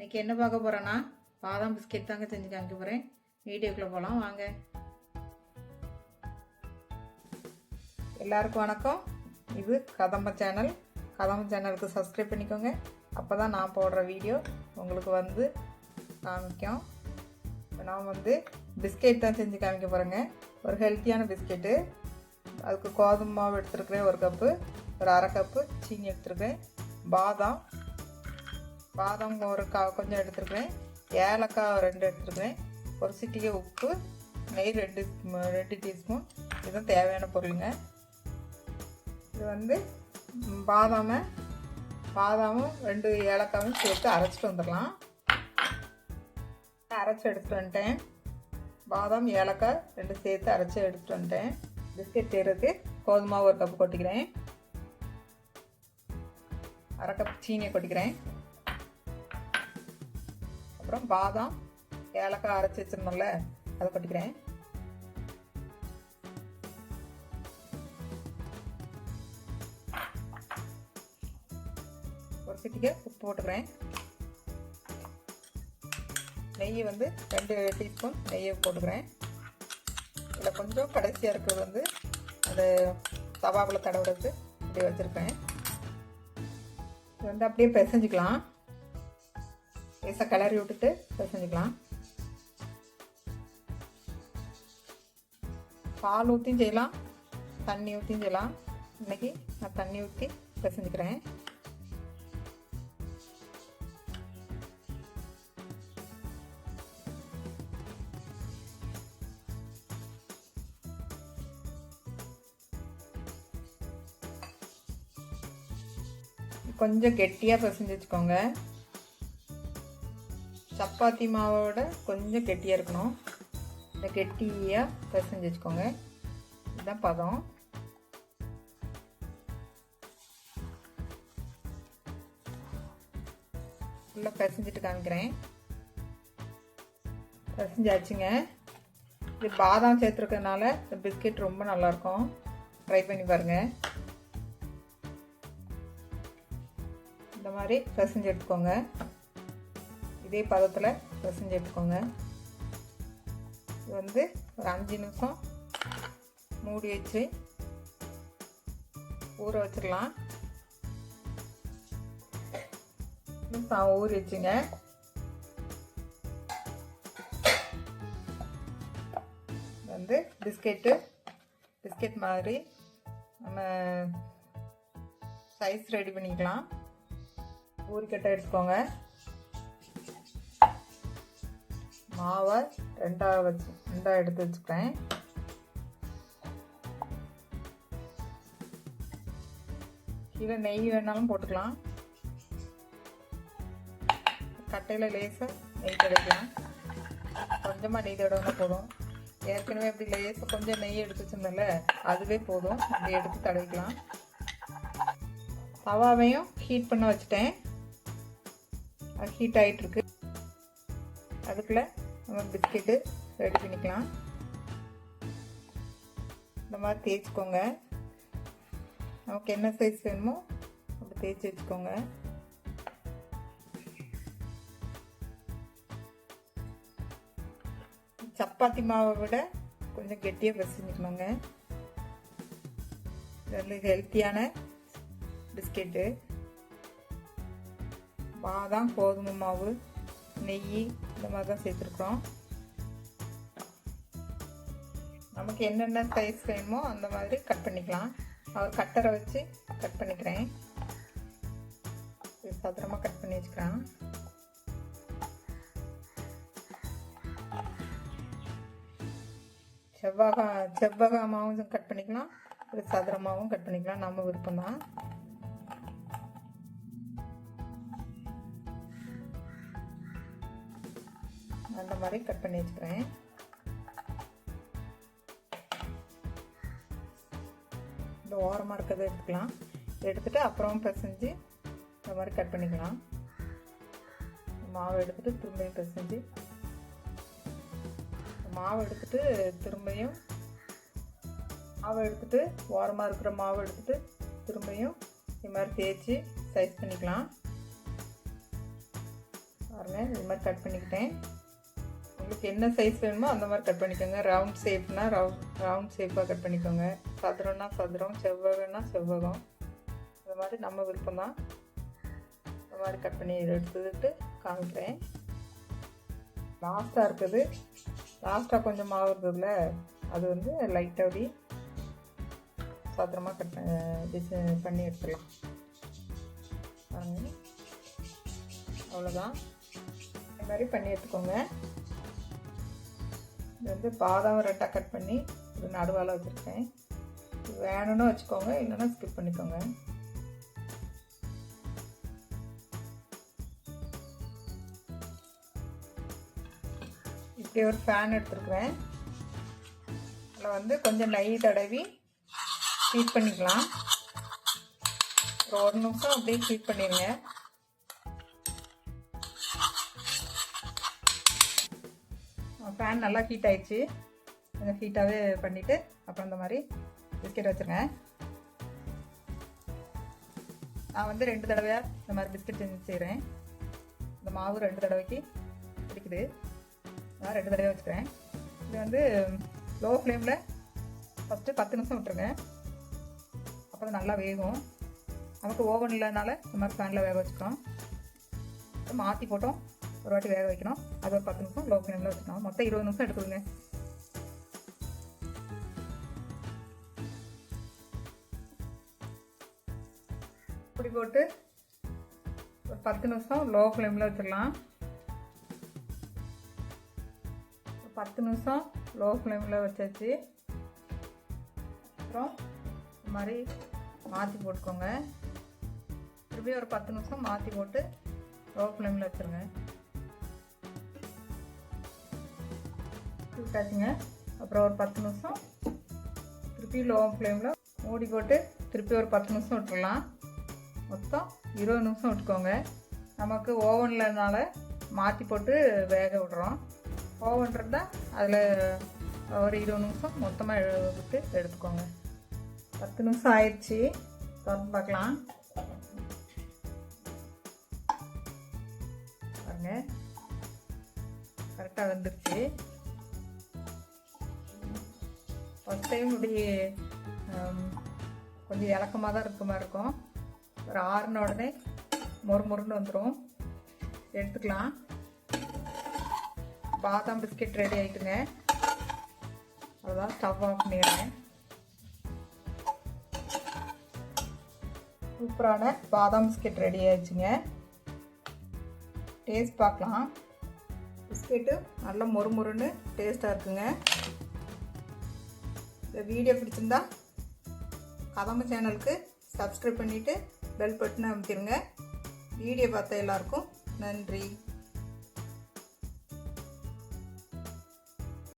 இன்னைக்கு என்ன பார்க்க போகிறேன்னா பாதாம் பிஸ்கெட் தாங்க செஞ்சு காமிக்க போகிறேன் வீடியோக்குள்ளே போகலாம் வாங்க. எல்லாருக்கும் வணக்கம். இது கதம்ப சேனல். கதம்ப சேனலுக்கு சப்ஸ்கிரைப் பண்ணிக்கோங்க. அப்போ தான் நான் போடுற வீடியோ உங்களுக்கு வந்து காமிக்கும். இப்போ நான் வந்து பிஸ்கெட் தான் செஞ்சு காமிக்க போகிறேங்க ஒரு ஹெல்த்தியான பிஸ்கெட்டு அதுக்கு கோதுமை மாவு எடுத்துருக்குறேன் ஒரு கப்பு ஒரு அரை கப்பு சீனி எடுத்துருக்கேன் பாதாம் பாதாம் ஒரு கொஞ்சம் எடுத்துருக்கிறேன். ஏலக்காய் ரெண்டு எடுத்துருக்கிறேன். ஒரு சிட்டிகை உப்பு நெய் ரெண்டு ரெண்டு டீஸ்பூன் இதுதான் தேவையான பொருளுங்க. இது வந்து பாதாமை பாதாமும் ரெண்டு ஏலக்காயும் சேர்த்து அரைச்சிட்டு வந்துடலாம். அரைச்சி எடுத்துட்டு வந்துட்டேன். பாதாம் ஏலக்காய் ரெண்டு சேர்த்து அரைச்சி எடுத்துட்டு வந்துட்டேன். பிஸ்கெட் செய்கிறதுக்கு கோதுமை ஒரு கப் கொட்டிக்கிறேன். அரை கப் சீனியை கொட்டிக்கிறேன். அப்புறம் பாதாம் ஏலக்காய் அரைச்சி வச்சிருந்தோம்ல அதை கொட்டிக்கிறேன். ஒரு சிட்டிக்கு உப்பு போட்டுக்கிறேன். நெய் வந்து ரெண்டு டீஸ்பூன் நெய்யை போட்டுக்கிறேன். இதில் கொஞ்சம் கடைசியாக இருக்கிறது வந்து அந்த தவாவில் தடவுறது இப்படி வச்சுருப்பேன் இது வந்து அப்படியே பிசைஞ்சிக்கலாம். லேசாக கிளறி விட்டுட்டு பிசைஞ்சிக்கலாம். பால் ஊற்றியும் செய்யலாம் தண்ணி ஊற்றியும் செய்யலாம். இன்னைக்கு நான் தண்ணி ஊற்றி பிசைஞ்சிக்கிறேன். கொஞ்சம் கெட்டியாக பிசைஞ்சு வச்சுக்கோங்க. சப்பாத்தி மாவோட கொஞ்சம் கெட்டியாக இருக்கணும். இந்த கெட்டியாக பிசைஞ்சு வச்சுக்கோங்க. இதுதான் பதம். ஃபுல்லாக பிசைஞ்சிட்டு காமிக்கிறேன். பிசைஞ்சாச்சுங்க. இது பாதாம் சேர்த்துருக்கனால இந்த பிஸ்கெட் ரொம்ப நல்லாயிருக்கும். ட்ரை பண்ணி பாருங்கள் இந்த மாதிரி பிசைஞ்சு எடுத்துக்கோங்க. இதே பதத்தில் பிசைஞ்சு எடுத்துக்கோங்க. இது வந்து ஒரு அஞ்சு நிமிஷம் மூடி வச்சு ஊற வச்சிடலாம். நிமிஷம் ஊறி வச்சுங்க. வந்து பிஸ்கெட்டு பிஸ்கெட் மாதிரி நம்ம சைஸ் ரெடி பண்ணிக்கலாம். ஊறிக்கட்டை எடுத்துக்கோங்க. மாவை ரெண்டாக வச்சு ரெண்டாக எடுத்து வச்சுக்கிறேன். கீழே நெய் வேணாலும் போட்டுக்கலாம். கட்டையில் லேசாக நெய் கிடைக்கலாம் கொஞ்சமாக நெய் தடவை போதும். ஏற்கனவே அப்படி லேசாக கொஞ்சம் நெய் எடுத்து வச்சிருந்தல அதுவே போதும். அப்படி எடுத்து தடவிக்கலாம். தவாவையும் ஹீட் பண்ண வச்சுட்டேன். அது ஹீட் ஆகிட்டுருக்கு அதுக்குள்ளே நம்ம பிஸ்கெட்டு ரெடி பண்ணிக்கலாம். இந்த மாதிரி தேய்ச்சிக்கோங்க. நமக்கு என்ன சைஸ் வேணுமோ அப்படி தேய்ச்சி வச்சுக்கோங்க. சப்பாத்தி மாவை விட கொஞ்சம் கெட்டியாக பிசைஞ்சுக்கணுங்க நல்ல ஹெல்த்தியான பிஸ்கெட்டு. பாதாம் கோதுமை மாவு. நெய் இந்த மாதிரி தான் சேர்த்துருக்குறோம். நமக்கு என்னென்ன சைஸ் வேணுமோ அந்த மாதிரி கட் பண்ணிக்கலாம். அவர் கட்டரை வச்சு கட் பண்ணிக்கிறேன். இது சதுரமாக கட் பண்ணி வச்சுக்கிறேன். செவ்வாக செவ்வகமாகவும் கட் பண்ணிக்கலாம். ஒரு சதுரமாகவும் கட் பண்ணிக்கலாம். நம்ம விருப்பம் தான் அந்த மாதிரி கட் பண்ணி வச்சுக்கிறேன். இந்த ஓரமாக இருக்கிறத எடுத்துக்கலாம். எடுத்துகிட்டு அப்புறம் பிசைஞ்சு இந்த மாதிரி கட் பண்ணிக்கலாம். மாவு எடுத்துகிட்டு திரும்பியும் பிசைஞ்சு. மாவு எடுத்துகிட்டு திரும்பியும் மாவு எடுத்துட்டு ஓரமாக இருக்கிற மாவு எடுத்துகிட்டு திரும்பியும் இது மாதிரி தேய்ச்சி சைஸ் பண்ணிக்கலாம். பாருங்க இது மாதிரி கட் பண்ணிக்கிட்டேன். உங்களுக்கு என்ன சைஸ் வேணுமோ அந்த மாதிரி கட் பண்ணிக்கோங்க. ரவுண்ட் ஷேப்னா ரவு ரவுண்ட் ஷேப்பாக கட் பண்ணிக்கோங்க. சதுரம்னா சதுரம் செவ்வகம்னா செவ்வகம். அந்த மாதிரி நம்ம விருப்பம் தான். இந்த மாதிரி கட் பண்ணி எடுத்துக்கிட்டு காமிக்கிறேன். லாஸ்ட்டாக இருக்குது. லாஸ்ட்டாக கொஞ்சம் மாவு அது வந்து லைட்டாக அப்படி சதுரமாக கட் டிசைன் பண்ணி எடுத்துடலாம் பாருங்க. அவ்வளோதான் இந்த மாதிரி பண்ணி எடுத்துக்கோங்க. இது வந்து பாதாம் ரெட்டாக கட் பண்ணி இது நடுவால் வச்சுருக்கேன். இது வேணும்னு வச்சுக்கோங்க இல்லைன்னா ஸ்கிப் பண்ணிக்கோங்க. இப்படி ஒரு ஃபேன் எடுத்துருக்குறேன். அதில் வந்து கொஞ்சம் நெய் தடவி ஹீட் பண்ணிக்கலாம். ஒரு ஒரு நிமிஷம் அப்படியே ஹீட் பண்ணிடுங்க ஃபேன் நல்லா ஹீட் ஆயிடுச்சு. கொஞ்சம் ஹீட்டாகவே பண்ணிவிட்டு அப்புறம் இந்த மாதிரி பிஸ்கெட் வச்சுருங்க. நான் வந்து ரெண்டு தடவையாக இந்த மாதிரி பிஸ்கெட் செஞ்சு செய்கிறேன் இந்த மாவு ரெண்டு தடவைக்கு பிடிக்குது. நான் ரெண்டு தடவை வச்சுக்கிறேன். இது வந்து லோ ஃப்ளேமில் ஃபஸ்ட்டு பத்து நிமிஷம் விட்டுருங்க. அப்போ நல்லா வேகும். நமக்கு ஓவன் இல்லைனால இந்த மாதிரி ஃபேனில் வேக வச்சுக்கிறோம். மாற்றி போட்டோம். ஒரு வாட்டி வேக வைக்கணும். அது ஒரு பத்து நிமிஷம் லோ ஃப்ளேமில் வச்சுக்கணும் மொத்தம் இருபது நிமிஷம் எடுத்துக்கோங்க. இப்படி போட்டு ஒரு பத்து நிமிஷம் லோ ஃப்ளேமில் வச்சிடலாம் பத்து நிமிஷம் லோ ஃப்ளேமில் வச்சாச்சு. அப்புறம் இந்த மாதிரி மாற்றி போட்டுக்கோங்க. திருப்பி ஒரு பத்து நிமிஷம் மாற்றி போட்டு லோ ஃப்ளேமில் வச்சுருங்க. விட்டாச்சுங்க. அப்புறம் ஒரு பத்து நிமிஷம் திருப்பி லோ ஃப்ளேமில் மூடி போட்டு திருப்பி ஒரு பத்து நிமிஷம் விட்டுடலாம். மொத்தம் இருபது நிமிஷம் விட்டுக்கோங்க. நமக்கு ஓவன்லனால மாற்றி போட்டு வேக விடுறோம். ஓவன் இருந்தால் அதில் ஒரு இருபது நிமிஷம் மொத்தமாக விட்டு எடுத்துக்கோங்க. பத்து நிமிஷம் ஆயிடுச்சு. திறந்து பார்க்கலாம். பாருங்க. கரெக்டாக வந்துருச்சு. ஃபஸ்ட் டைம் இப்படி கொஞ்சம் இலக்கமாக தான் இருக்க மாதிரி இருக்கும். ஒரு ஆறுன உடனே மொறு மொறுன்னு வந்துடும் எடுத்துக்கலாம். பாதாம் பிஸ்கெட் ரெடி ஆகிட்டுங்க அதான் ஸ்டவ் ஆஃப் பண்ணிடுறேன். சூப்பரான பாதாம் பிஸ்கெட் ரெடி ஆயிடுச்சுங்க. டேஸ்ட் பார்க்கலாம். பிஸ்கெட்டு நல்லா மொறு மொறுன்னு டேஸ்ட்டாக இருக்குங்க. இந்த வீடியோ பிடிச்சிருந்தா கதம்பு சேனலுக்கு சப்ஸ்கிரைப் பண்ணிவிட்டு பெல் பட்டனை அமைத்திருங்க வீடியோ பார்த்த எல்லாருக்கும் நன்றி.